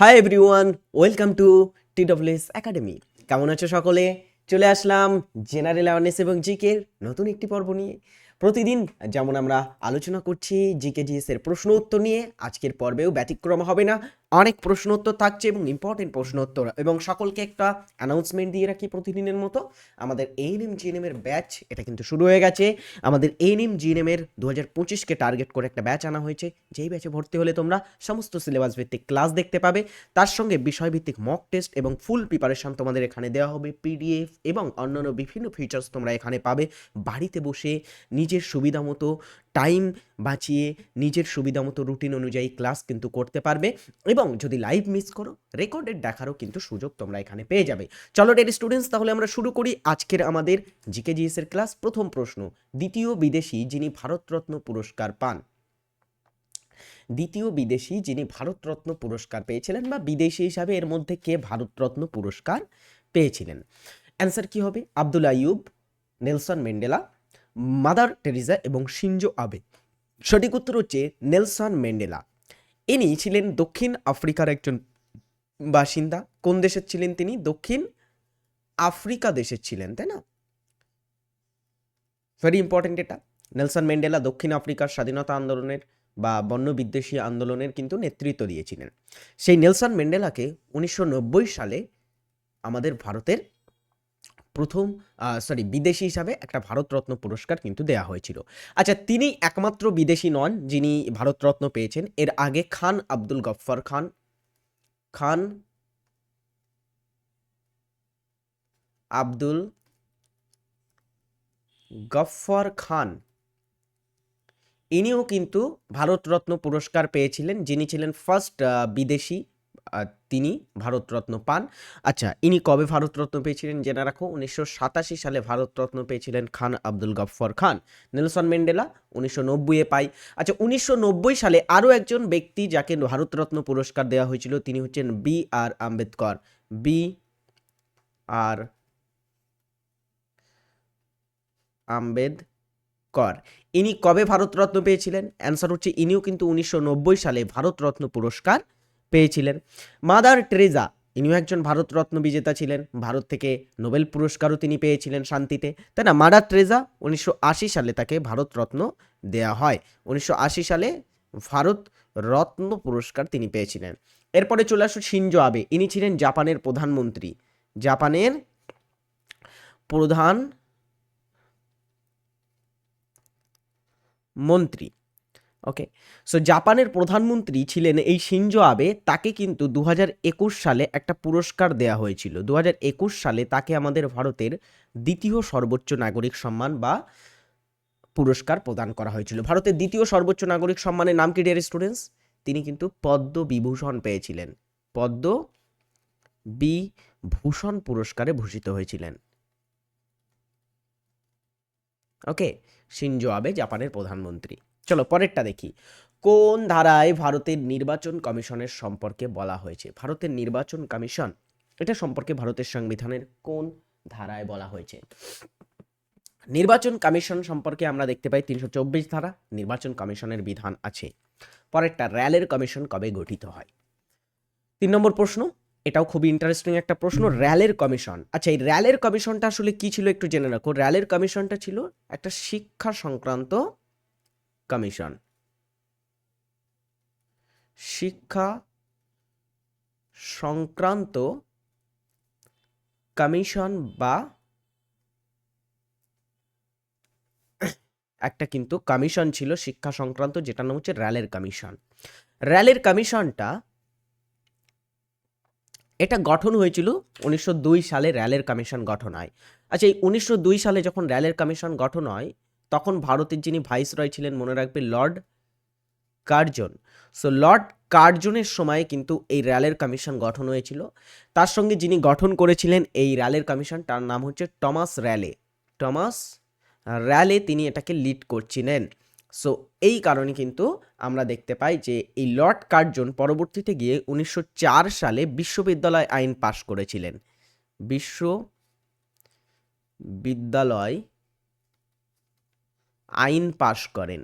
Hi everyone welcome to T TWS academy কেমন আছো সকলে? চলে আসলাম জেনারেল অ্যাওয়ারনেস এবং জিকের নতুন একটি পর্ব নিয়ে। প্রতিদিন যেমন আমরা আলোচনা করছি জিকে জিএস এর প্রশ্ন উত্তর নিয়ে, আজকের পর্বেও ব্যতিক্রম হবে না। অনেক প্রশ্ন উত্তর থাকছে এবং ইম্পর্টেন্ট প্রশ্ন উত্তর এবং সকলকে একটা অ্যানাউন্সমেন্ট দিয়ে রাখি প্রতিদিনের মতো। আমাদের এএনএম জিএনএম এর ব্যাচ এটা কিন্তু শুরু হয়ে গেছে। আমাদের এএনএম জিএনএম এর দু হাজার পঁচিশকে টার্গেট করে একটা ব্যাচ আনা হয়েছে। যেই ব্যাচে ভর্তি হলে তোমরা সমস্ত সিলেবাস ভিত্তিক ক্লাস দেখতে পাবে। তার সঙ্গে বিষয়ভিত্তিক মক টেস্ট এবং ফুল প্রিপারেশন তোমাদের এখানে দেওয়া হবে। পিডিএফ এবং অন্যান্য বিভিন্ন ফিচার্স তোমরা এখানে পাবে। বাড়িতে বসে নিজের সুবিধা মতো টাইম বাঁচিয়ে নিজের সুবিধা মতো রুটিন অনুযায়ী ক্লাস কিন্তু করতে পারবে। এবং যদি লাইভ মিস করো রেকর্ডেড দেখারও কিন্তু সুযোগ তোমরা এখানে পেয়ে যাবে। চলো ডের স্টুডেন্টস তাহলে আমরা শুরু করি আজকের আমাদের জিকে জিএস এর ক্লাস প্রথম প্রশ্ন। দ্বিতীয় বিদেশি যিনি ভারতরত্ন পুরস্কার পান। দ্বিতীয় বিদেশি যিনি ভারতরত্ন পুরস্কার পেয়েছিলেন বা বিদেশি হিসাবে এর মধ্যে কে ভারতরত্ন পুরস্কার পেয়েছিলেন? অ্যান্সার কি হবে? Abdul Ayub, Nelson Mandela, Mother Teresa এবং শিনজো আবে। সঠিক উত্তর হচ্ছে নেলসন ম্যান্ডেলা। ইনি ছিলেন দক্ষিণ আফ্রিকার একজন বাসিন্দা। কোন দেশের ছিলেন তিনি? দক্ষিণ আফ্রিকা দেশের ছিলেন, তাই না? ভেরি ইম্পর্টেন্ট এটা। নেলসন ম্যান্ডেলা দক্ষিণ আফ্রিকার স্বাধীনতা আন্দোলনের বা বন্য বিদ্বেষী আন্দোলনের কিন্তু নেতৃত্ব দিয়েছিলেন। সেই নেলসন ম্যান্ডেলাকে উনিশশো নব্বই সালে আমাদের ভারতের প্রথম সরি বিদেশি হিসাবে একটা ভারতরত্ন পুরস্কার কিন্তু দেয়া হয়েছিল। আচ্ছা তিনি একমাত্র বিদেশি নন যিনি ভারতরত্ন পেয়েছেন। এর আগে খান আব্দুল গফ্ফর খান খান আব্দুল গফ্ফর খান, ইনিও কিন্তু ভারতরত্ন পুরস্কার পেয়েছিলেন, যিনি ছিলেন ফার্স্ট বিদেশি তিনি ভারতরত্ন পান। আচ্ছা ইনি কবে ভারতরত্ন পেয়েছিলেন জেনে রাখো? উনিশশো সাতাশি সালে ভারতরত্ন পেয়েছিলেন খান আব্দুল গফ্ফর খান। নেলসন ম্যান্ডেলা উনিশশো নব্বইয়ে পাই। আচ্ছা উনিশশো নব্বই সালে আরও একজন ব্যক্তি যাকে ভারতরত্ন পুরস্কার দেওয়া হয়েছিল, তিনি হচ্ছেন B R Ambedkar. B R Ambedkar. ইনি কবে ভারতরত্ন পেয়েছিলেন? অ্যান্সার হচ্ছে ইনিও কিন্তু উনিশশো নব্বই সালে ভারতরত্ন পুরস্কার পেয়েছিলেন। মাদার টেরেজা ইনিও একজন ভারতরত্ন বিজেতা ছিলেন। ভারত থেকে নোবেল পুরস্কারও তিনি পেয়েছিলেন শান্তিতে। তাই না? মাদার টেরেজা উনিশশো সালে তাকে ভারতরত্ন দেয়া হয়। উনিশশো আশি সালে ভারত রত্ন পুরস্কার তিনি পেয়েছিলেন। এরপরে চলে আসো শিনজো আবে। ইনি ছিলেন জাপানের প্রধানমন্ত্রী। জাপানের প্রধান মন্ত্রী ওকে সো জাপানের প্রধানমন্ত্রী ছিলেন এই শিনজো আবে তাকে কিন্তু দু হাজার একুশ সালে একটা পুরস্কার দেয়া হয়েছিল। দু হাজার একুশ সালে তাকে আমাদের ভারতের দ্বিতীয় সর্বোচ্চ নাগরিক সম্মান বা পুরস্কার প্রদান করা হয়েছিল। ভারতের দ্বিতীয় সর্বোচ্চ নাগরিক সম্মানের নাম কি ডিয়ার স্টুডেন্টস তিনি কিন্তু পদ্ম বিভূষণ পেয়েছিলেন। পদ্ম বিভূষণ পুরস্কারে ভূষিত হয়েছিলেন। ওকে শিনজো আবে জাপানের প্রধানমন্ত্রী। চলো পরেরটা দেখি। কোন ধারায় ভারতের নির্বাচন কমিশনের সম্পর্কে বলা হয়েছে? ভারতের নির্বাচন কমিশন, এটা সম্পর্কে ভারতের সংবিধানের কোন ধারায় বলা হয়েছে? নির্বাচন কমিশন সম্পর্কে আমরা দেখতে পাই তিনশো চব্বিশ ধারা, নির্বাচন কমিশনের বিধান আছে। পরেরটা, র্যালের কমিশন কবে গঠিত হয়? তিন নম্বর প্রশ্ন, এটাও খুবই ইন্টারেস্টিং একটা প্রশ্ন, র্যালের কমিশন। আচ্ছা এই র্যালের কমিশনটা আসলে কি ছিল একটু জেনে রাখো। র্যালের কমিশনটা ছিল একটা শিক্ষা সংক্রান্ত কমিশন। শিক্ষা সংক্রান্ত কমিশন বা একটা কিন্তু কমিশন ছিল শিক্ষা সংক্রান্ত, যেটার নাম হচ্ছে র্যালের কমিশন। র্যালের কমিশনটা এটা গঠন হয়েছিল উনিশশো দুই সালে র্যালের কমিশন গঠন হয়। আচ্ছা এই উনিশশো দুই সালে যখন র্যালের কমিশন গঠন হয় তখন ভারতের যিনি ভাইসরয় ছিলেন, মনে রাখবে লর্ড কার্জন। সো লর্ড কার্জনের সময় কিন্তু এই র্যালের কমিশন গঠন হয়েছিল। তার সঙ্গে যিনি গঠন করেছিলেন এই র্যালের কমিশন, তার নাম হচ্ছে টমাস র্যালে। টমাস র্যালে তিনি এটাকে লিড করছিলেন। সো এই কারণে কিন্তু আমরা দেখতে পাই যে এই লর্ড কার্জন পরবর্তীতে গিয়ে উনিশশো চার সালে বিশ্ববিদ্যালয় আইন পাশ করেছিলেন। বিশ্ব বিদ্যালয় আইন পাশ করেন।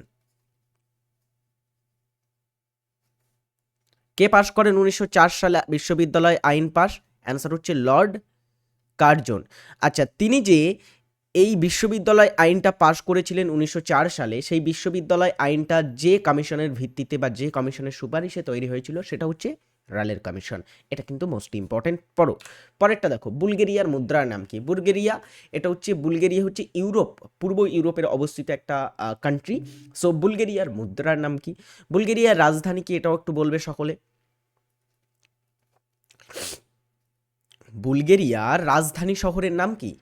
কে পাশ করেন? উনিশশো চার সালে বিশ্ববিদ্যালয় আইন পাশ। অ্যান্সার হচ্ছে লর্ড কার্জন। আচ্ছা তিনি যে এই বিশ্ববিদ্যালয় আইনটা পাশ করেছিলেন উনিশশো চার সালে, সেই বিশ্ববিদ্যালয় আইনটা যে কমিশনের ভিত্তিতে বা যে কমিশনের সুপারিশে তৈরি হয়েছিল, সেটা হচ্ছে রালের কমিশন। এটা কিন্তু মোস্ট ইম্পর্টেন্ট পড়ো। পরেরটা দেখো, বুলগেরিয়ার মুদ্রার নাম কি? বুলগেরিয়া, এটা হচ্ছে, বুলগেরিয়া হচ্ছে ইউরোপ, পূর্ব ইউরোপের অবস্থিত একটা কান্ট্রি সো বুলগেরিয়ার মুদ্রার নাম কি? বুলগেরিয়ার রাজধানী কি? এটাও একটু বলবে সকলে। বুলগেরিয়ার রাজধানী শহরের নাম কি?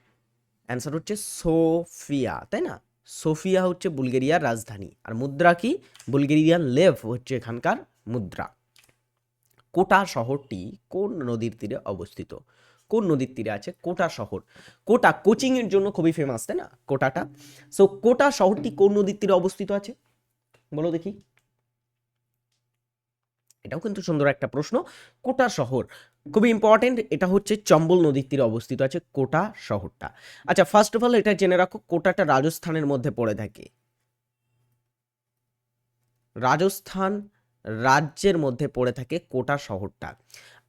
অ্যান্সার হচ্ছে সোফিয়া, তাই না? সোফিয়া হচ্ছে বুলগেরিয়ার রাজধানী। আর মুদ্রা কি? বুলগেরিয়ান লেভ হচ্ছে এখানকার মুদ্রা। কোটা শহরটি কোন নদীর তীরে অবস্থিত? কোন নদীর তীরে আছে কোটা শহর? কোটা কোচিংয়ের জন্য খুবই ফেমাস তাই না? কোটাটা। সো কোটা শহরটি কোন নদীর তীরে অবস্থিত আছে? বলো দেখি। এটাও কিন্তু সুন্দর একটা প্রশ্ন। কোটা শহর। খুবই ইম্পর্টেন্ট এটা হচ্ছে চম্বল নদীর তীরে অবস্থিত আছে কোটা শহরটা। আচ্ছা ফার্স্ট অফ অল এটা জেনে রাখো, কোটাটা রাজস্থানের মধ্যে পড়ে থাকে। রাজস্থান রাজ্যের মধ্যে পড়ে থাকে কোটা শহরটা।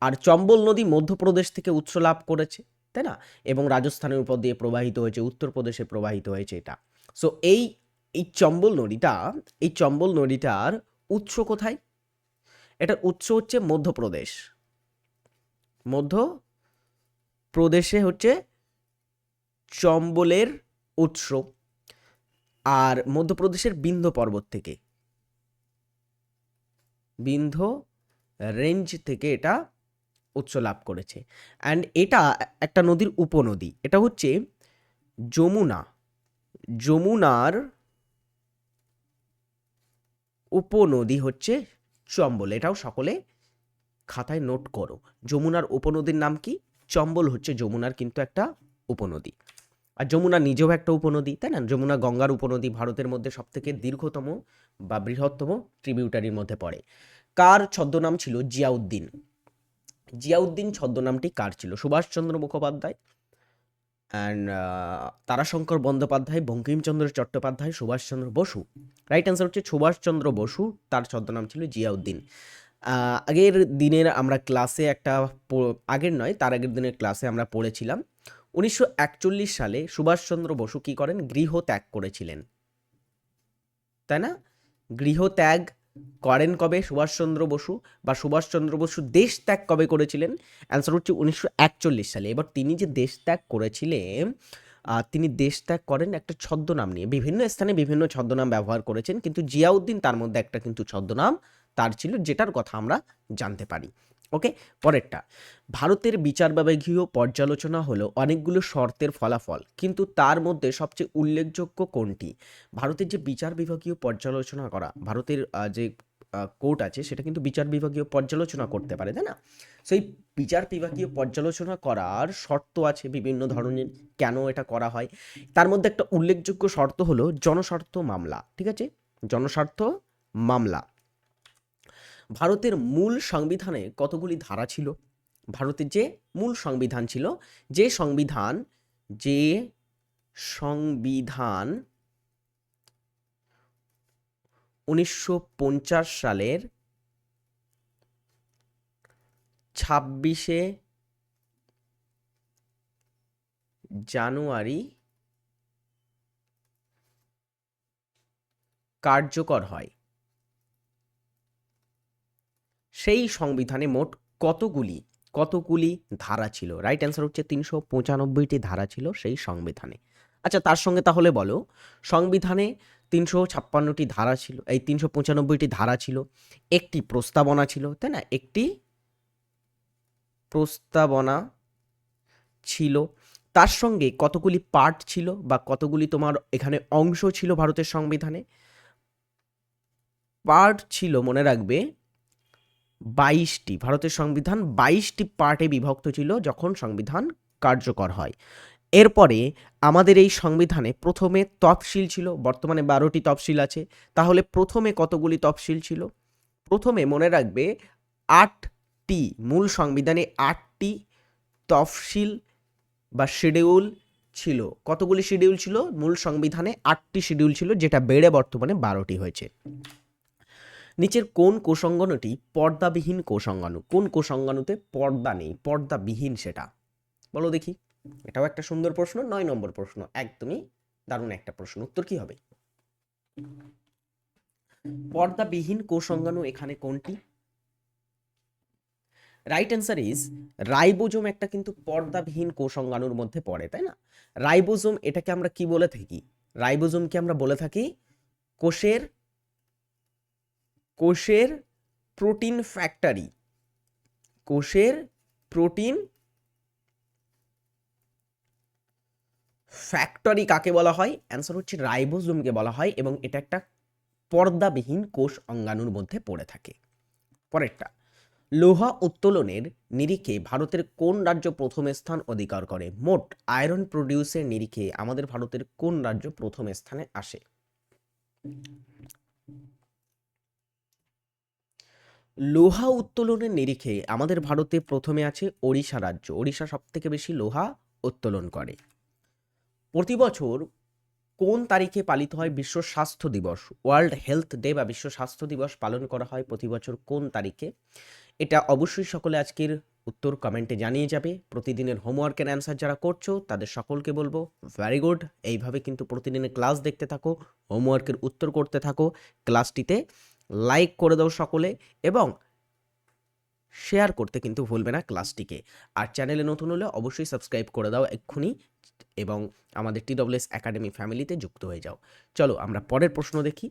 আর চম্বল নদী মধ্যপ্রদেশ থেকে উৎস লাভ করেছে, তাই না? এবং রাজস্থানের উপর দিয়ে প্রবাহিত হয়েছে, উত্তরপ্রদেশে প্রবাহিত হয়েছে এটা। সো এই এই চম্বল নদীটা, এই চম্বল নদীটার উৎস কোথায়? এটার উৎস হচ্ছে মধ্যপ্রদেশ। মধ্য প্রদেশে হচ্ছে চম্বলের উৎস। আর মধ্যপ্রদেশের বিন্ধ্য পর্বত থেকে। বিন্ধ্য রেঞ্জ থেকে এটা উৎস লাভ করেছে। অ্যান্ড এটা একটা নদীর উপনদী। এটা হচ্ছে যমুনা। যমুনার উপনদী হচ্ছে চম্বল। এটাও সকলে খাতায় নোট করো। যমুনার উপনদীর নাম কি? চম্বল হচ্ছে যমুনার কিন্তু একটা উপনদী। আর যমুনা নিজেও একটা উপনদী, তাই না? যমুনা গঙ্গার উপনদী ভারতের মধ্যে সবথেকে দীর্ঘতম বা বৃহত্তম ট্রিবিউটারির মধ্যে পড়ে। কার ছদ্মনাম ছিল জিয়াউদ্দিন? জিয়াউদ্দিন ছদ্মনামটি কার ছিল? Subhash Chandra Mukhopadhyay and Tarashankar Bandyopadhyay, Bankim Chandra Chattopadhyay, Subhash Chandra Bose. Right answer হচ্ছে সুভাষচন্দ্র বসু, তার ছদ্মনাম ছিল জিয়াউদ্দিন। আগের দিনের আমরা ক্লাসে একটা আগের নয়, তার আগের দিনের ক্লাসে আমরা পড়েছিলাম। উনিশশো একচল্লিশ সালে সুভাষচন্দ্র বসু কী করেন? গৃহ ত্যাগ করেছিলেন। তাই না? গৃহ ত্যাগ করেন কবে সুভাষচন্দ্র বসু বা সুভাষচন্দ্র বসু দেশ ত্যাগ কবে করেছিলেন? অ্যান্সার হচ্ছে উনিশশো একচল্লিশ সালে। এবার তিনি যে দেশ ত্যাগ করেছিলেন তিনি দেশ ত্যাগ করেন একটা ছদ্মনাম নিয়ে। বিভিন্ন স্থানে বিভিন্ন ছদ্মনাম ব্যবহার করেছেন, কিন্তু জিয়াউদ্দিন তার মধ্যে একটা কিন্তু ছদ্মনাম তার ছিল, যেটার কথা আমরা জানতে পারি। ওকে পরেরটা, ভারতের বিচার বিভাগীয় পর্যালোচনা হলো অনেকগুলো শর্তের ফলাফল, কিন্তু তার মধ্যে সবচেয়ে উল্লেখযোগ্য কোনটি? ভারতের যে বিচার বিভাগীয় পর্যালোচনা করা, ভারতের যে কোর্ট আছে, সেটা কিন্তু বিচার বিভাগীয় পর্যালোচনা করতে পারে, তাই না? সেই বিচার বিভাগীয় পর্যালোচনা করার শর্ত আছে বিভিন্ন ধরনের, কেন এটা করা হয়? তার মধ্যে একটা উল্লেখযোগ্য শর্ত হলো জনস্বার্থ মামলা, ঠিক আছে? জনস্বার্থ মামলা। ভারতের মূল সংবিধানে কতগুলি ধারা ছিল? ভারতের যে মূল সংবিধান ছিল, যে সংবিধান যে সংবিধান উনিশশো পঞ্চাশ সালের ছাব্বিশে জানুয়ারি কার্যকর হয়। সেই সংবিধানে মোট কতগুলি কতগুলি ধারা ছিল? রাইট অ্যান্সার হচ্ছে তিনশো পঁচানব্বইটি ধারা ছিল সেই সংবিধানে। আচ্ছা তার সঙ্গে তাহলে বলো, সংবিধানে তিনশো ছাপ্পান্নটি ধারা ছিল, এই তিনশো পঁচানব্বইটি ধারা ছিল, একটি প্রস্তাবনা ছিল, তাই না? একটি প্রস্তাবনা ছিল। তার সঙ্গে কতগুলি পার্ট ছিল বা কতগুলি তোমার এখানে অংশ ছিল ভারতের সংবিধানে? পার্ট ছিল, মনে রাখবে বাইশটি, ভারতের সংবিধান বাইশটি পার্টে বিভক্ত ছিল যখন সংবিধান কার্যকর হয়। এরপরে আমাদের এই সংবিধানে প্রথমে তফসিল ছিল, বর্তমানে বারোটি তফসিল আছে। তাহলে প্রথমে কতগুলি তফসিল ছিল? প্রথমে মনে রাখবে আটটি, মূল সংবিধানে আটটি তফসিল বা শিডিউল ছিল। কতগুলি শিডিউল ছিল? মূল সংবিধানে আটটি শিডিউল ছিল, যেটা বেড়ে বর্তমানে বারোটি হয়েছে। নিচের কোন কোষাঙ্গনটি পর্দাবিহীন কোষাঙ্গাণু? কোন কোষাঙ্গাণুতে পর্দা নেই? পর্দাবিহীন সেটা? বলো দেখি। এটাও একটা সুন্দর প্রশ্ন, নয় নম্বর প্রশ্ন। একদমই দারুণ একটা প্রশ্ন। উত্তর কি হবে? পর্দাবিহীন কোষাঙ্গাণু এখানে কোনটি? রাইট অ্যান্সার ইজ রাইবোজোম একটা কিন্তু পর্দাবিহীন কোষাঙ্গাণুর মধ্যে পড়ে, তাই না? রাইবোজোম এটাকে আমরা কি বলে থাকি? রাইবোজোমকে আমরা বলে থাকি কোষের কোষের প্রোটিন ফ্যাক্টরি। কোষের প্রোটিন ফ্যাক্টরি কাকে বলা হয়? অ্যান্সার হচ্ছে রাইবোজোমকে বলা হয় এবং এটা একটা পর্দাবিহীন কোষ অঙ্গাণুর মধ্যে পড়ে থাকে। পরেরটা, লোহা উত্তোলনের নিরিখে ভারতের কোন রাজ্য প্রথম স্থান অধিকার করে? মোট আয়রন প্রডিউসের নিরিখে আমাদের ভারতের কোন রাজ্য প্রথম স্থানে আসে? লোহা উত্তোলনের নিরিখে আমাদের ভারতে প্রথমে আছে ওড়িশা রাজ্য। ওড়িশা সব থেকে বেশি লোহা উত্তোলন করে। প্রতি বছর কোন তারিখে পালিত হয় বিশ্ব স্বাস্থ্য দিবস? ওয়ার্ল্ড হেলথ ডে বা বিশ্ব স্বাস্থ্য দিবস পালন করা হয় প্রতি বছর কোন তারিখে? এটা অবশ্যই সকলে আজকের উত্তর কমেন্টে জানিয়ে যাবে। প্রতিদিনের হোমওয়ার্কের অ্যান্সার যারা করছ, তাদের সকলকে বলব ভেরি গুড এইভাবে কিন্তু প্রতিদিনের ক্লাস দেখতে থাকো হোমওয়ার্কের উত্তর করতে থাকো। ক্লাসটিতে লাইক করে দাও সকলে এবং শেয়ার করতে কিন্তু ভুলবে না ক্লাসটিকে আর চ্যানেলে নতুন হলে অবশ্যই সাবস্ক্রাইব করে দাও এক্ষুনি। এবং আমাদের টি টিডব্লিউএস একাডেমি ফ্যামিলিতে যুক্ত হয়ে যাও। চলো আমরা পরের প্রশ্ন দেখি।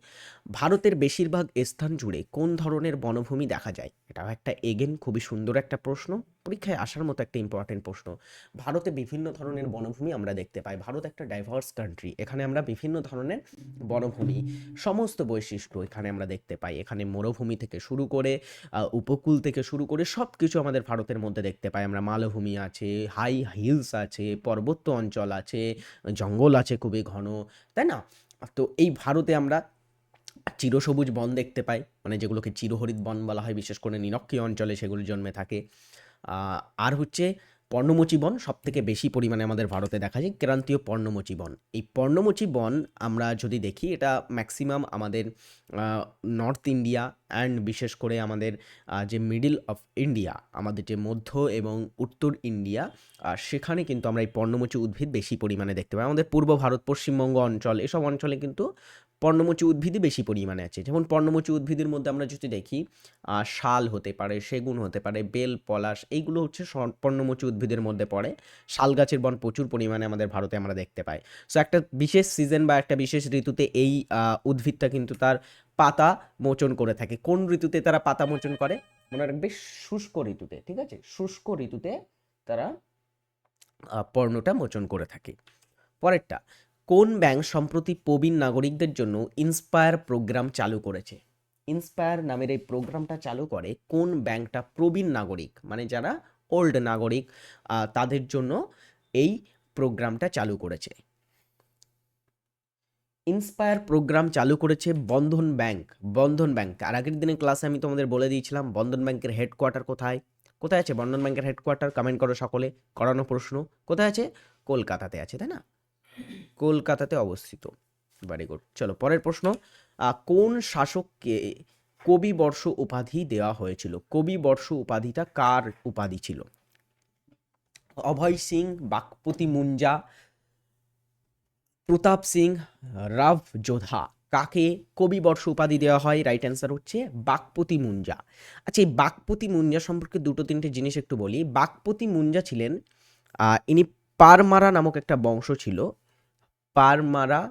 ভারতের বেশিরভাগ স্থান জুড়ে কোন ধরনের বনভূমি দেখা যায়? এটাও একটা এগেন খুবই সুন্দর একটা প্রশ্ন। পরীক্ষায় আসার মতো একটা ইম্পর্টেন্ট প্রশ্ন। ভারতে বিভিন্ন ধরনের বনভূমি আমরা দেখতে পাই। ভারত একটা ডাইভার্স কান্ট্রি এখানে আমরা বিভিন্ন ধরনের বনভূমি, সমস্ত বৈশিষ্ট্য এখানে আমরা দেখতে পাই। এখানে মরুভূমি থেকে শুরু করে উপকূল থেকে শুরু করে সব কিছু আমাদের ভারতের মধ্যে দেখতে পাই। আমরা মালভূমি আছে হাই হিলস আছে পর্বত্য অঞ্চল আছে, জঙ্গল আছে খুবই ঘন, তাই না? তো এই ভারতে আমরা চিরসবুজ বন দেখতে পাই মানে যেগুলোকে চিরহরিত বন বলা হয়, বিশেষ করে নিরক্ষীয় অঞ্চলে সেগুলো জন্মে থাকে। আর হচ্ছে পর্ণমোচী বন সব থেকে বেশি পরিমাণে আমাদের ভারতে দেখা যায়, ক্রান্তীয় পর্ণমোচী বন। এই পর্ণমোচী বন আমরা যদি দেখি, এটা ম্যাক্সিমাম আমাদের নর্থ ইন্ডিয়া অ্যান্ড বিশেষ করে আমাদের যে মিডিল অফ ইন্ডিয়া আমাদের যে মধ্য এবং উত্তর ইন্ডিয়া সেখানে কিন্তু আমরা এই পর্ণমোচী উদ্ভিদ বেশি পরিমাণে দেখতে পাই। আমাদের পূর্ব ভারত, পশ্চিমবঙ্গ অঞ্চল, এসব অঞ্চলে কিন্তু পর্ণমোচী উদ্ভিদই বেশি পরিমাণে আছে। যেমন পর্ণমোচী উদ্ভিদের মধ্যে আমরা যদি দেখি শাল হতে পারে, সেগুন হতে পারে, বেল, পলাশ, এইগুলো হচ্ছে পর্ণমোচী উদ্ভিদের মধ্যে পড়ে। শাল গাছের বন প্রচুর পরিমাণে আমাদের ভারতে আমরা দেখতে পাই। সো একটা বিশেষ সিজন বা একটা বিশেষ ঋতুতে এই উদ্ভিদটা কিন্তু তার পাতা মোচন করে থাকে। কোন ঋতুতে তারা পাতা মোচন করে? মনে রাখবে শুষ্ক ঋতুতে, ঠিক আছে? শুষ্ক ঋতুতে তারা পর্ণটা মোচন করে থাকে। পরেরটা কোন ব্যাংক সম্প্রতি প্রবীণ নাগরিকদের জন্য ইন্সপায়ার প্রোগ্রাম চালু করেছে? ইন্সপায়ার নামের এই প্রোগ্রামটা চালু করে কোন ব্যাংকটা প্রবীণ নাগরিক মানে যারা ওল্ড নাগরিক তাদের জন্য এই প্রোগ্রামটা চালু করেছে? ইন্সপায়ার প্রোগ্রাম চালু করেছে বন্ধন ব্যাংক বন্ধন ব্যাংক। আর আগের দিনের ক্লাসে আমি তোমাদের বলে দিয়েছিলাম, বন্ধন ব্যাংকের হেডকোয়ার্টার কোথায়? কোথায় আছে বন্ধন ব্যাংকের হেডকোয়ার্টার কমেন্ট করো সকলে, করানো প্রশ্ন। কোথায় আছে? কলকাতাতে আছে, তাই না? কলকাতাতে অবস্থিত। ভেরি গুড চলো, পরের প্রশ্ন। কোন শাসককে কবি বর্ষ উপাধি দেওয়া হয়েছিল? কবি বর্ষ উপাধিটা কার উপাধি ছিল? অভয় সিং, বাকপতি মুঞ্জা, প্রতাপ সিং, রাভ যোধা কাকে কবি বর্ষ উপাধি দেওয়া হয়? রাইট অ্যান্সার হচ্ছে বাকপতি মুঞ্জা। আচ্ছা এই বাকপতি মুঞ্জা সম্পর্কে দুটো তিনটে জিনিস একটু বলি। বাকপতি মুঞ্জা ছিলেন ইনি পারমারা নামক একটা বংশ ছিল। পারমারা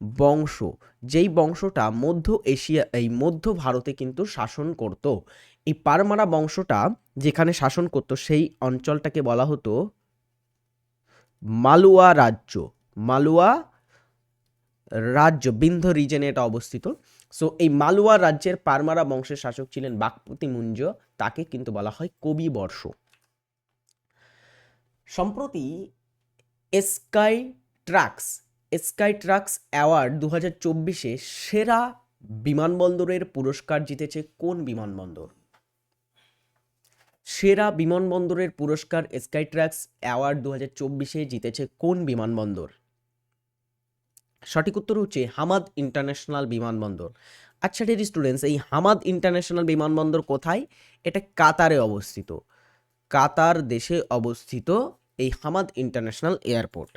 বংশ। যেই বংশটা মধ্য এশিয়া, এই মধ্য ভারতে কিন্তু শাসন করত। এই পারমারা বংশটা যেখানে শাসন করত, সেই অঞ্চলটাকে বলা হতো মালুয়া রাজ্য। মালুয়া রাজ্য বিন্ধ রিজনে এটা অবস্থিত। সো এই মালুয়া রাজ্যের পারমারা বংশের শাসক ছিলেন বাকপতি মুঞ্জ। তাকে কিন্তু বলা হয় কবি বর্ষ। সম্প্রতি Skytrax Skytrax award দু হাজার চব্বিশে সেরা বিমানবন্দরের পুরস্কার জিতেছে কোন বিমানবন্দর? সেরা বিমানবন্দরের পুরস্কার স্কাই ট্রাক্স অ্যাওয়ার্ড দু হাজার চব্বিশে জিতেছে কোন বিমানবন্দর? সঠিক উত্তর হচ্ছে হামাদ ইন্টারন্যাশনাল বিমানবন্দর। আচ্ছা ডিয়ার স্টুডেন্টস এই হামাদ ইন্টারন্যাশনাল বিমানবন্দর কোথায়? এটা কাতারে অবস্থিত। কাতার দেশে অবস্থিত এই হামাদ ইন্টারন্যাশনাল এয়ারপোর্ট।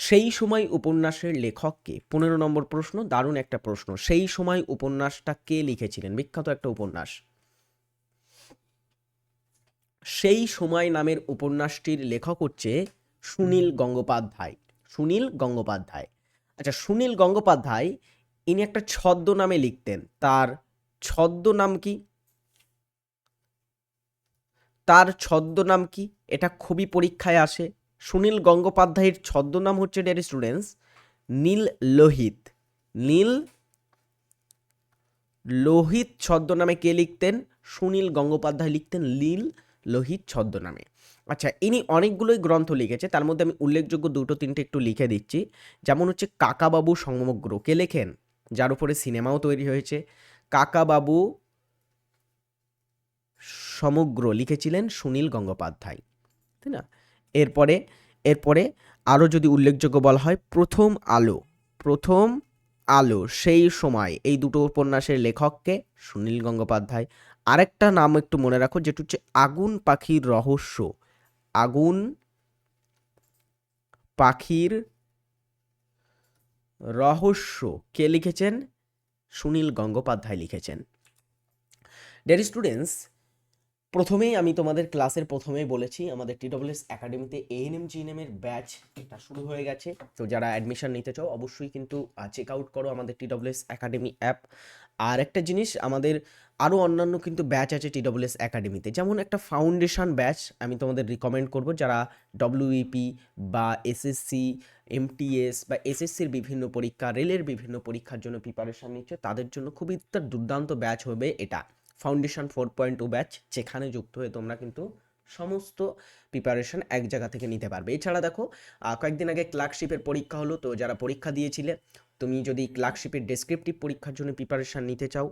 সেই সময় উপন্যাসের লেখককে, পনেরো নম্বর প্রশ্ন, দারুণ একটা প্রশ্ন, সেই সময় উপন্যাসটা কে লিখেছিলেন? বিখ্যাত একটা উপন্যাস। সেই সময় নামের উপন্যাসটির লেখক হচ্ছে সুনীল গঙ্গোপাধ্যায়। সুনীল গঙ্গোপাধ্যায়। আচ্ছা সুনীল গঙ্গোপাধ্যায়, ইনি একটা ছদ্ম নামে লিখতেন। তার ছদ্ম নাম কি? তার ছদ্মনাম কি? এটা খুবই পরীক্ষায় আসে। সুনীল গঙ্গোপাধ্যায়ের ছদ্মনাম হচ্ছে ডিয়ার স্টুডেন্টস নীল লোহিত। নীল লোহিত ছদ্মনামে কে লিখতেন? সুনীল গঙ্গোপাধ্যায় লিখতেন নীল লোহিত ছদ্মনামে। আচ্ছা ইনি অনেকগুলোই গ্রন্থ লিখেছে, তার মধ্যে আমি উল্লেখযোগ্য দুটো তিনটে একটু লিখে দিচ্ছি। যেমন হচ্ছে কাকাবাবু সমগ্র, কে লেখেন? যার উপরে সিনেমাও তৈরি হয়েছে। কাকাবাবু সমগ্র লিখেছিলেন সুনীল গঙ্গোপাধ্যায়, তাই না? এরপরে এরপরে আরও যদি উল্লেখযোগ্য বলা হয়, প্রথম আলো প্রথম আলো সেই সময় এই দুটো উপন্যাসের লেখককে সুনীল গঙ্গোপাধ্যায়। আরেকটা নাম একটু মনে রাখো, যেটা হচ্ছে আগুন পাখির রহস্য। আগুন পাখির রহস্য কে লিখেছেন? সুনীল গঙ্গোপাধ্যায় লিখেছেন। ডেয়ার স্টুডেন্টস প্রথমেই আমি তোমাদের ক্লাসের প্রথমেই বলেছি, আমাদের টিডব্লিউএস একাডেমিতে এএনএম জিএনএমের ব্যাচ এটা শুরু হয়ে গেছে। তো যারা অ্যাডমিশন নিতে চাও, অবশ্যই কিন্তু চেক আউট করো আমাদের টিডব্লিউএস একাডেমি অ্যাপ আর একটা জিনিস, আমাদের আরও অন্যান্য কিন্তু ব্যাচ আছে টিডব্লিউএস একাডেমিতে। যেমন একটা ফাউন্ডেশন ব্যাচ আমি তোমাদের রিকমেন্ড করব, যারা ডব্লিউইপি বা এসএসসি এমটিএস বা এসএসসির বিভিন্ন পরীক্ষা, রেলের বিভিন্ন পরীক্ষার জন্য প্রিপারেশান নিচ্ছে, তাদের জন্য খুবই একটা দুর্দান্ত ব্যাচ হবে এটা। Foundation four point two batch যেখানে যুক্ত হয়ে তোমরা কিন্তু সমস্ত প্রিপারেশন এক জায়গা থেকে নিতে পারবে। এছাড়া দেখো কয়েকদিন আগে ক্লার্কশিপের পরীক্ষা হলো, তো যারা পরীক্ষা দিয়েছিলে, তুমি যদি ক্লার্কশিপের ডেসক্রিপটিভ পরীক্ষার জন্য প্রিপারেশান নিতে চাও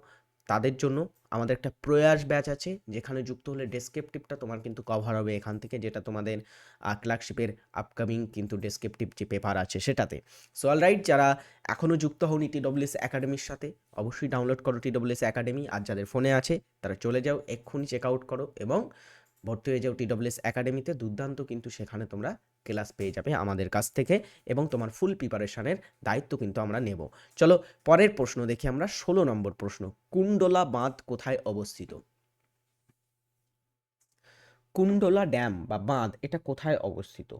তাদের জন্য আমাদের একটা প্রয়াস ব্যাচ আছে, যেখানে যুক্ত হলে ডেসক্রিপটিভটা তোমার কিন্তু কভার হবে এখান থেকে, যেটা তোমাদের ক্লার্কশিপের আপকামিং কিন্তু ডেসক্রিপটিভ যে পেপার আছে সেটাতে। সো অলরাইট যারা এখনও যুক্ত হওনি টিডব্লিউএস একাডেমির সাথে, অবশ্যই ডাউনলোড করো টিডব্লিউএস একাডেমি আর যাদের ফোনে আছে, তারা চলে যাও, এক্ষুনি চেক আউট করো, এবং ভর্তি হয়ে যাও টিডব্লিউএস একাডেমিতে দুর্দান্ত কিন্তু সেখানে তোমরা ক্লাস পেয়ে যাবে আমাদের কাছ থেকে এবং তোমার ফুল প্রিপারেশনের দায়িত্ব কিন্তু আমরা নেব। চলো পরের প্রশ্ন দেখি আমরা, ষোলো নম্বর প্রশ্ন, কুণ্ডলা বাঁধ কোথায় অবস্থিত? কুণ্ডলা ড্যাম বা বাঁধ এটা কোথায় অবস্থিত?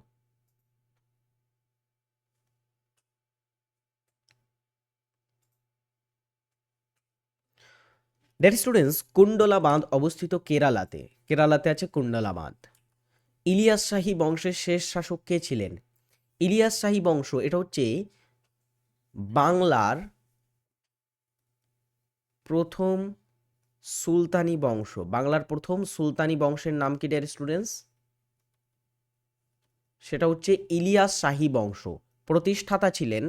ডেট স্টুডেন্টস কুণ্ডলা বাঁধ অবস্থিত কেরালাতে। কেরালাতে আছে কুণ্ডলা বাঁধ। ইলিয়াস শাহী বংশের শেষ শাসক কে ছিলেন? ইলিয়াস শাহী বংশ, এটা হচ্ছে বাংলার প্রথম সুলতানি বংশ। বাংলার প্রথম সুলতানি বংশের নাম কি ডিয়ার স্টুডেন্টস সেটা হচ্ছে ইলিয়াস শাহী বংশ। প্রতিষ্ঠাতা ছিলেন,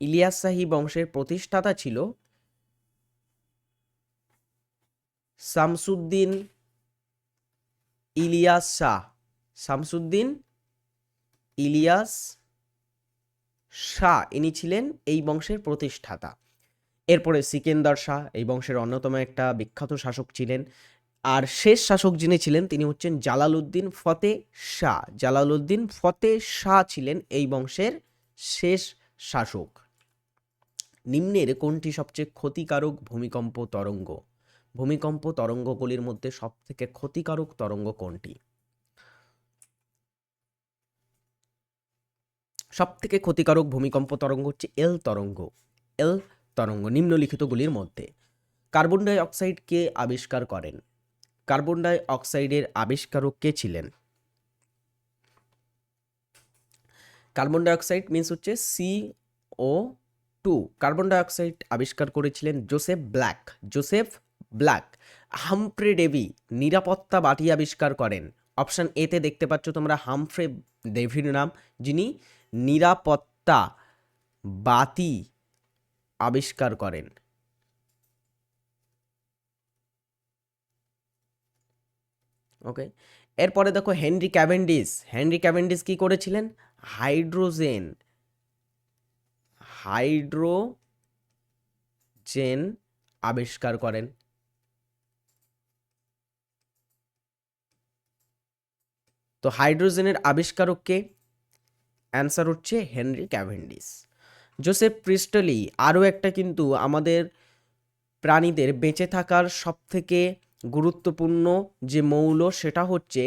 ইলিয়াস শাহী বংশের প্রতিষ্ঠাতা ছিল শামসুদ্দিন ইলিয়াস শাহ। শামসুদ্দিন ইলিয়াস শাহ, ইনি ছিলেন এই বংশের প্রতিষ্ঠাতা। এরপরে সিকেন্দার শাহ, এই বংশের অন্যতম একটা বিখ্যাত শাসক ছিলেন। আর শেষ শাসক যিনি ছিলেন, তিনি হচ্ছেন জালালউদ্দিন ফতে শাহ। জালালউদ্দিন ফতে শাহ ছিলেন এই বংশের শেষ শাসক। নিম্নের কোনটি সবচেয়ে ক্ষতিকারক ভূমিকম্প তরঙ্গ? ভূমিকম্প তরঙ্গগুলির মধ্যে সবথেকে ক্ষতিকারক তরঙ্গ কোনটি? সবথেকে ক্ষতিকারক ভূমিকম্প তরঙ্গ হচ্ছে এল তরঙ্গ। এল তরঙ্গ নিম্নলিখিতগুলির মধ্যে। কার্বন ডাই অক্সাইড কে আবিষ্কার করেন। কার্বন ডাই অক্সাইডের আবিষ্কারক কে ছিলেন? কার্বন ডাই অক্সাইড মিন্স হচ্ছে C O two carbon dioxide আবিষ্কার করেছিলেন Joseph Black. Joseph Black. Humphry Davy, নিরাপত্তা বাটি আবিষ্কার করেন। অপশান এতে দেখতে পাচ্ছ তোমরা হামফ্রে ডেভির নাম, যিনি নিরাপত্তা বাতি আবিষ্কার করেন। ওকে, এরপরে দেখো হেনরি ক্যাভেন্ডিস। হেনরি ক্যাভেন্ডিস কি করেছিলেন? হাইড্রোজেন। হাইড্রোজেন আবিষ্কার করেন। তো হাইড্রোজেনের আবিষ্কারককে অ্যান্সার হচ্ছে হেনরি ক্যাভেন্ডিস। জোসেফ প্রিস্টলি আরও একটা কিন্তু আমাদের প্রাণীদের বেঁচে থাকার সবথেকে গুরুত্বপূর্ণ যে মৌল সেটা হচ্ছে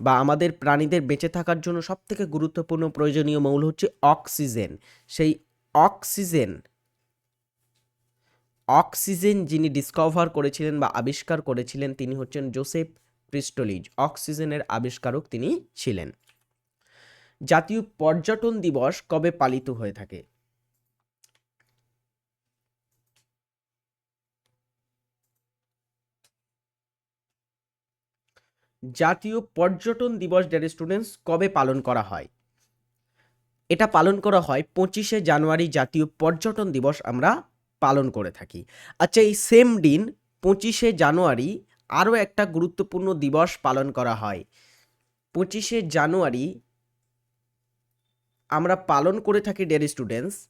বা আমাদের প্রাণীদের বেঁচে থাকার জন্য সবথেকে গুরুত্বপূর্ণ প্রয়োজনীয় মৌল হচ্ছে অক্সিজেন। সেই অক্সিজেন অক্সিজেন যিনি ডিসকভার করেছিলেন বা আবিষ্কার করেছিলেন তিনি হচ্ছেন জোসেফ প্রিস্টলিজ অক্সিজেনের আবিষ্কারক তিনি ছিলেন। জাতীয় পর্যটন দিবস কবে পালিত হয়ে থাকে? জাতীয় পর্যটন দিবস ডের স্টুডেন্টস, কবে পালন করা হয়? এটা পালন করা হয় পঁচিশে জানুয়ারি জাতীয় পর্যটন দিবস আমরা পালন করে থাকি। আচ্ছা এই সেম দিন পঁচিশে জানুয়ারি আরও একটা গুরুত্বপূর্ণ দিবস পালন করা হয়। পঁচিশে জানুয়ারি আমরা পালন করে থাকি ডের স্টুডেন্টস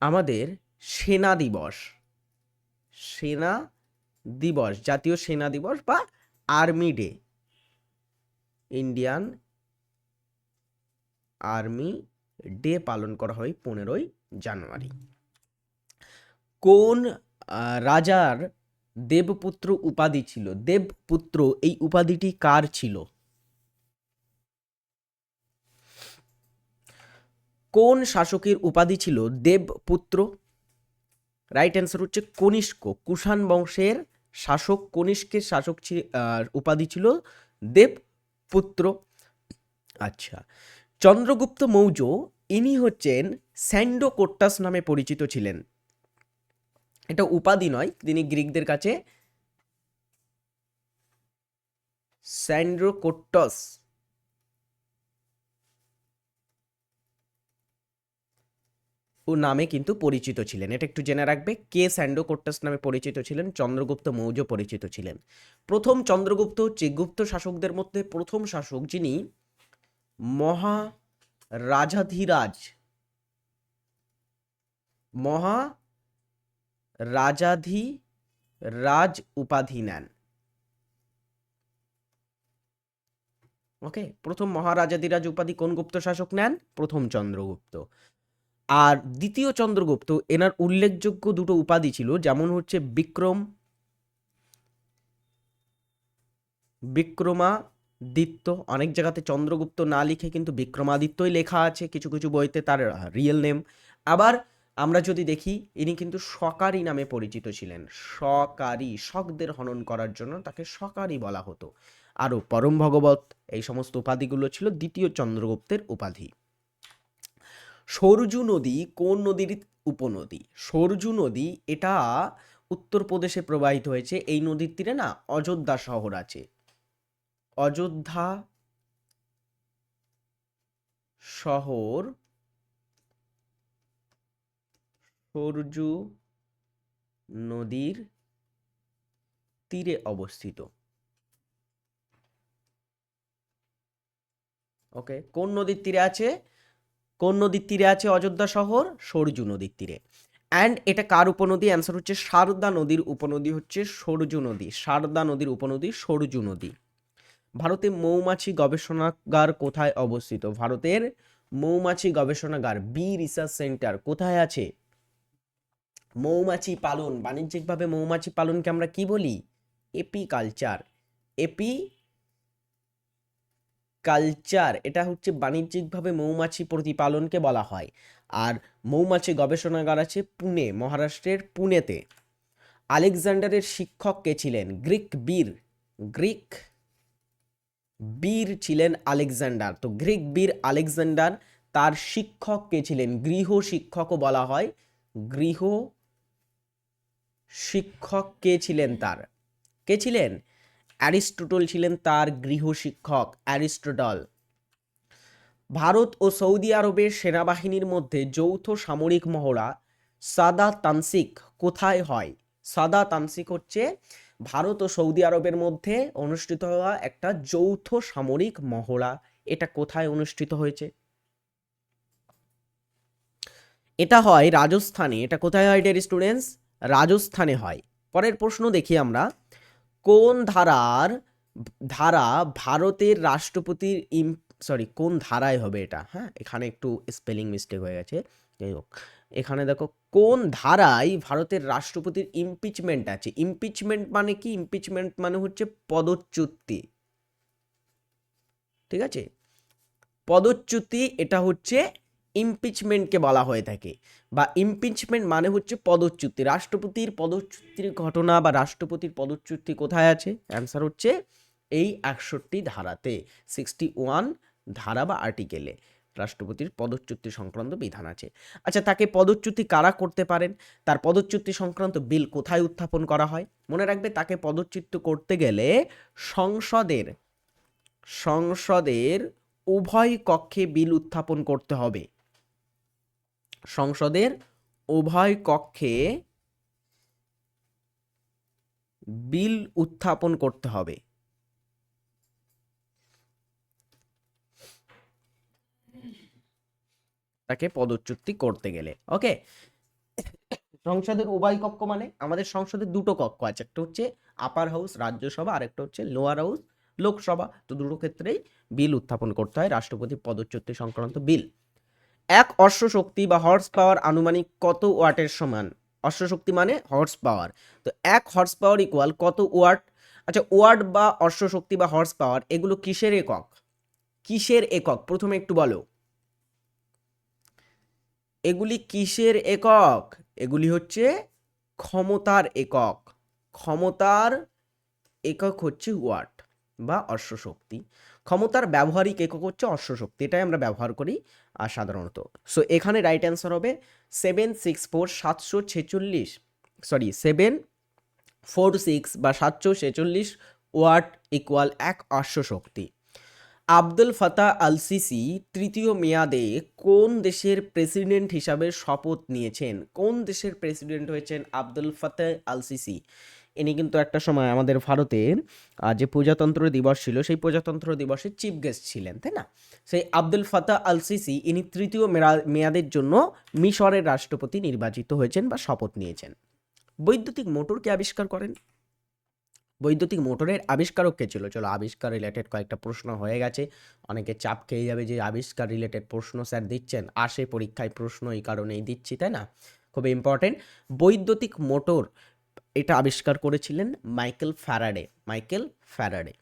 আমাদের সেনা দিবস। সেনা দিবস, জাতীয় সেনা দিবস বা army day. Indian army day পালন করা হয় পনেরোই জানুয়ারি। কোন রাজার দেবপুত্র উপাধি ছিল। দেবপুত্র, এই উপাধিটি কার ছিল? কোন শাসকের উপাধি ছিল? দেবপুত্র রাইট অ্যান্সার হচ্ছে কনিষ্ক। কুষাণ বংশের শাসক, কনিষ্কের শাসক উপাধি ছিল দেবপুত্র। আচ্ছা চন্দ্রগুপ্ত মৌর্য, ইনি হচ্ছেন স্যান্ডো কোট্টাস নামে পরিচিত ছিলেন। এটা উপাধি নয় তিনি গ্রিকদের কাছে স্যান্ড্রোকোট্টস। ও নামে কিন্তু পরিচিত ছিলেন। এটা একটু জেনে রাখবে, কে স্যান্ডোকোট্টাস নামে পরিচিত ছিলেন? চন্দ্রগুপ্ত মৌর্য পরিচিত ছিলেন। প্রথম চন্দ্রগুপ্ত হচ্ছে গুপ্ত শাসকদের মধ্যে প্রথম শাসক যিনি মহা রাজাধিরাজ মহা রাজাধি রাজ উপাধি নেন। ওকে প্রথম মহারাজাধিরাজ উপাধি কোন গুপ্ত শাসক নেন? প্রথম চন্দ্রগুপ্ত। আর দ্বিতীয় চন্দ্রগুপ্ত, এনার উল্লেখযোগ্য দুটো উপাধি ছিল, যেমন হচ্ছে বিক্রম বিক্রমাদিত্য অনেক জায়গাতে চন্দ্রগুপ্ত না লিখে কিন্তু বিক্রমাদিত্যই লেখা আছে, কিছু কিছু বইতে তার রিয়েল নেম আবার আমরা যদি দেখি, ইনি কিন্তু সকারি নামে পরিচিত ছিলেন। সকারি শকদের হনন করার জন্য তাকে সকারি বলা হতো। আরও পরম ভগবত, এই সমস্ত উপাধিগুলো ছিল দ্বিতীয় চন্দ্রগুপ্তের উপাধি। সরজু নদী কোন নদীর উপনদী? সরজু নদী এটা উত্তরপ্রদেশে প্রবাহিত হয়েছে, এই নদীর তীরে না অযোধ্যা শহর আছে। অযোধ্যা শহর সরজু নদীর তীরে অবস্থিত। ওকে কোন নদীর তীরে আছে? কোন নদীর তীরে আছে অযোধ্যা শহর? সরজু নদীর তীরে। অ্যান্ড এটা কার উপনদী? অ্যান্সার হচ্ছে সারদা নদীর উপনদী হচ্ছে সরজু নদী। সারদা নদীর উপনদী সরজু নদী। ভারতে মৌমাছি গবেষণাগার কোথায় অবস্থিত? ভারতের মৌমাছি গবেষণাগার বি রিসার্চ সেন্টার কোথায় আছে? মৌমাছি পালন, বাণিজ্যিকভাবে মৌমাছি পালনকে আমরা কি বলি? এপি কালচার এপি কালচার এটা হচ্ছে বাণিজ্যিকভাবে মৌমাছি প্রতিপালনকে বলা হয়। আর মৌমাছি গবেষণাগার আছে পুনে, মহারাষ্ট্রের পুনেতে। আলেকজান্ডারের শিক্ষক কে ছিলেন? গ্রিক বীর। গ্রিক বীর ছিলেন আলেকজান্ডার। তো গ্রিক বীর আলেকজান্ডার, তার শিক্ষক কে ছিলেন? গৃহ শিক্ষকও বলা হয়। গৃহ শিক্ষক কে ছিলেন তার? কে ছিলেন? অ্যারিস্টটল ছিলেন তার গৃহ শিক্ষক অ্যারিস্টটল। ভারত ও সৌদি আরবের সেনাবাহিনীর মধ্যে যৌথ সামরিক মহড়া সাদা তানসিক কোথায় হয়? সাদা তানসিক হচ্ছে ভারত ও সৌদি আরবের মধ্যে অনুষ্ঠিত হওয়া একটা যৌথ সামরিক মহড়া। এটা কোথায় অনুষ্ঠিত হয়েছে? এটা হয় রাজস্থানে। এটা কোথায় হয় ডিয়ার স্টুডেন্টস রাজস্থানে হয়। পরের প্রশ্ন দেখি আমরা। কোন ধারার, ধারা ভারতের রাষ্ট্রপতির ইম সরি কোন ধারায় হবে এটা? হ্যাঁ এখানে একটু স্পেলিং মিস্টেক হয়ে গেছে। যাই হোক, এখানে দেখো, কোন ধারায় ভারতের রাষ্ট্রপতির ইমপিচমেন্ট আছে? ইমপিচমেন্ট মানে কি? ইমপিচমেন্ট মানে হচ্ছে পদচ্যুতি। ঠিক আছে? পদচ্যুতি এটা হচ্ছে ইমপিচমেন্টকে বলা হয়ে থাকে বা ইমপিচমেন্ট মানে হচ্ছে পদচ্যুতি। রাষ্ট্রপতির পদচ্যুতির ঘটনা বা রাষ্ট্রপতির পদচ্যুতি কোথায় আছে? অ্যান্সার হচ্ছে এই একষট্টি ধারাতে সিক্সটি ওয়ান ধারা বা আর্টিকেলে রাষ্ট্রপতির পদচ্যুতি সংক্রান্ত বিধান আছে। আচ্ছা তাকে পদচ্যুতি কারা করতে পারেন? তার পদচ্যুতি সংক্রান্ত বিল কোথায় উত্থাপন করা হয়? মনে রাখবে, তাকে পদচ্যুত করতে গেলে সংসদের সংসদের উভয় কক্ষে বিল উত্থাপন করতে হবে। সংসদের উভয় কক্ষে বিল উত্থাপন করতে হবে। তাকে পদচ্যুতি করতে গেলে। ওকে? সংসদের উভয় কক্ষ মানে আমাদের সংসদের দুটো কক্ষ আছে। একটা হচ্ছে আপার হাউস, রাজ্যসভা আর একটা হচ্ছে লোয়ার হাউস, লোকসভা। তো দুটো ক্ষেত্রেই বিল উত্থাপন করতে হয় রাষ্ট্রপতি পদচ্যুতি সংক্রান্ত বিল। এক অশ্ব শক্তি বা হর্স পাওয়ার আনুমানিক কত ওয়াটের সমান? অশ্ব শক্তি মানে হর্স পাওয়ার তো এক হর্স পাওয়ার ইকুয়াল কত ওয়াট? আচ্ছা ওয়াট বা অশ্ব শক্তি বা হর্স পাওয়ার এগুলো কিসের একক? কিসের একক? প্রথমে একটু বলো। এগুলি কিসের একক? এগুলি হচ্ছে ক্ষমতার একক। ক্ষমতার একক হচ্ছে ওয়াট বা অশ্বশক্তি। ক্ষমতার ব্যবহারিক একক হচ্ছে অশ্বশক্তি এটাই আমরা ব্যবহার করি আর সাধারণত। সো এখানে রাইট অ্যান্সার হবে সেভেন সিক্স ফোর সাতশো ছেচল্লিশ সরি সেভেন ফোর সিক্স বা সাতশো ছেচল্লিশ ওয়াট ইকুয়াল এক অশ্বশক্তি আব্দুল ফাতা আল সিসি তৃতীয় মেয়াদে কোন দেশের প্রেসিডেন্ট হিসাবে শপথ নিয়েছেন? কোন দেশের প্রেসিডেন্ট হয়েছেন আব্দুল ফাতা আল সিসি ইনি কিন্তু একটা সময় আমাদের ভারতের যে প্রজাতন্ত্র দিবস ছিল, সেই প্রজাতন্ত্র দিবসে চিফ গেস্ট ছিলেন, তাই না? সেই আব্দুল ফাতা আল সিসি ইনি তৃতীয় মেয়াদের জন্য মিশরের রাষ্ট্রপতি নির্বাচিত হয়েছেন বা শপথ নিয়েছেন। বৈদ্যুতিক মোটরকে আবিষ্কার করেন? বৈদ্যুতিক মোটরের আবিষ্কারক কে ছিল? চলো, আবিষ্কার রিলেটেড কয়েকটা প্রশ্ন হয়ে গেছে। অনেকে চাপ খেয়ে যাবে যে আবিষ্কার রিলেটেড প্রশ্ন স্যার দিচ্ছেন। আসে পরীক্ষায় প্রশ্ন এই কারণেই দিচ্ছি, তাই না? খুব ইম্পর্টেন্ট বৈদ্যুতিক মোটর এটা আবিষ্কার করেছিলেন মাইকেল ফ্যারাডে মাইকেল ফ্যারাডে।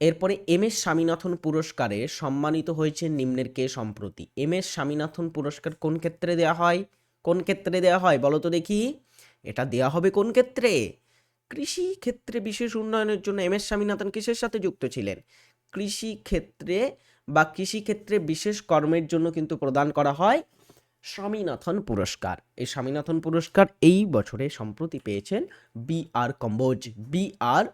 এরপরে এম এস স্বামীনাথন পুরস্কারে সম্মানিত হয়েছে নিম্নের কে সম্প্রতি। এম এস স্বামীনাথন পুরস্কার কোন ক্ষেত্রে দেওয়া হয়? কোন ক্ষেত্রে দেওয়া হয় বলো তো দেখি। এটা দেওয়া হবে কোন ক্ষেত্রে? কৃষি ক্ষেত্রে বিশেষ উন্নয়নের জন্য এম এস স্বামীনাথন কিসের সাথে যুক্ত ছিলেন? কৃষি ক্ষেত্রে বা কৃষি ক্ষেত্রে বিশেষ কর্মের জন্য কিন্তু প্রদান করা হয় স্বামীনাথন পুরস্কার। এই স্বামীনাথন পুরস্কার এই বছরে সম্প্রতি পেয়েছেন বি আর কম্বোজ, বি আর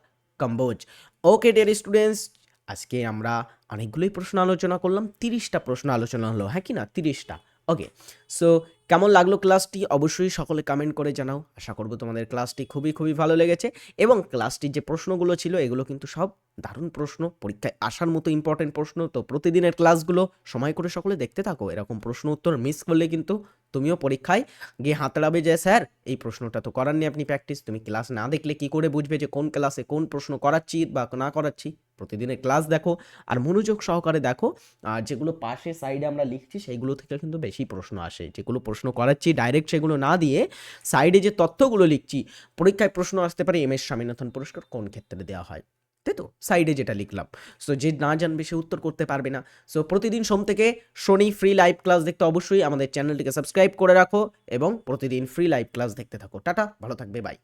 কম্বোজ। ওকে, ডিয়ার স্টুডেন্টস, আজকে আমরা অনেকগুলোই প্রশ্ন আলোচনা করলাম, তিরিশটা প্রশ্ন আলোচনা হলো হ্যাঁ কি না? তিরিশটা। ওকে সো কেমন লাগল ক্লাসটি অবশ্যই সকলে কমেন্ট করে জানাও। আশা করব তোমাদের ক্লাসটি খুবই খুবই ভালো লেগেছে এবং ক্লাসটির যে প্রশ্নগুলো ছিল, এগুলো কিন্তু সব দারুণ প্রশ্ন। পরীক্ষায় আসার মতো ইম্পর্টেন্ট প্রশ্ন। তো প্রতিদিনের ক্লাসগুলো সময় করে সকলে দেখতে থাকো। এরকম প্রশ্ন উত্তর মিস করলে কিন্তু তুমিও পরীক্ষায় গিয়ে হাতড়াবে যে, স্যার, এই প্রশ্নটা তো করার নেই আপনি প্র্যাকটিস তুমি ক্লাস না দেখলে কি করে বুঝবে যে, কোন ক্লাসে কোন প্রশ্ন করাচ্ছি বা না করাচ্ছি? প্রতিদিনের ক্লাস দেখো আর মনোযোগ সহকারে দেখো, আর যেগুলো পাশে সাইডে আমরা লিখছি সেইগুলো থেকে কিন্তু বেশি প্রশ্ন আসে। যেগুলো প্রশ্ন করাচ্ছি ডাইরেক্ট সেগুলো না দিয়ে সাইডে যে তথ্যগুলো লিখছি, পরীক্ষায় প্রশ্ন আসতে পারে এম এস স্বামীনাথন পুরস্কার কোন ক্ষেত্রে দেওয়া হয়? তাই তো? সাইডে যেটা লিখলাম। সো যে না জানবে সে উত্তর করতে পারবে না। সো প্রতিদিন সোম থেকে শনি ফ্রি লাইভ ক্লাস দেখতে অবশ্যই আমাদের চ্যানেলটিকে সাবস্ক্রাইব করে রাখো এবং প্রতিদিন ফ্রি লাইভ ক্লাস দেখতে থাকো। টাটা, ভালো থাকবে বাই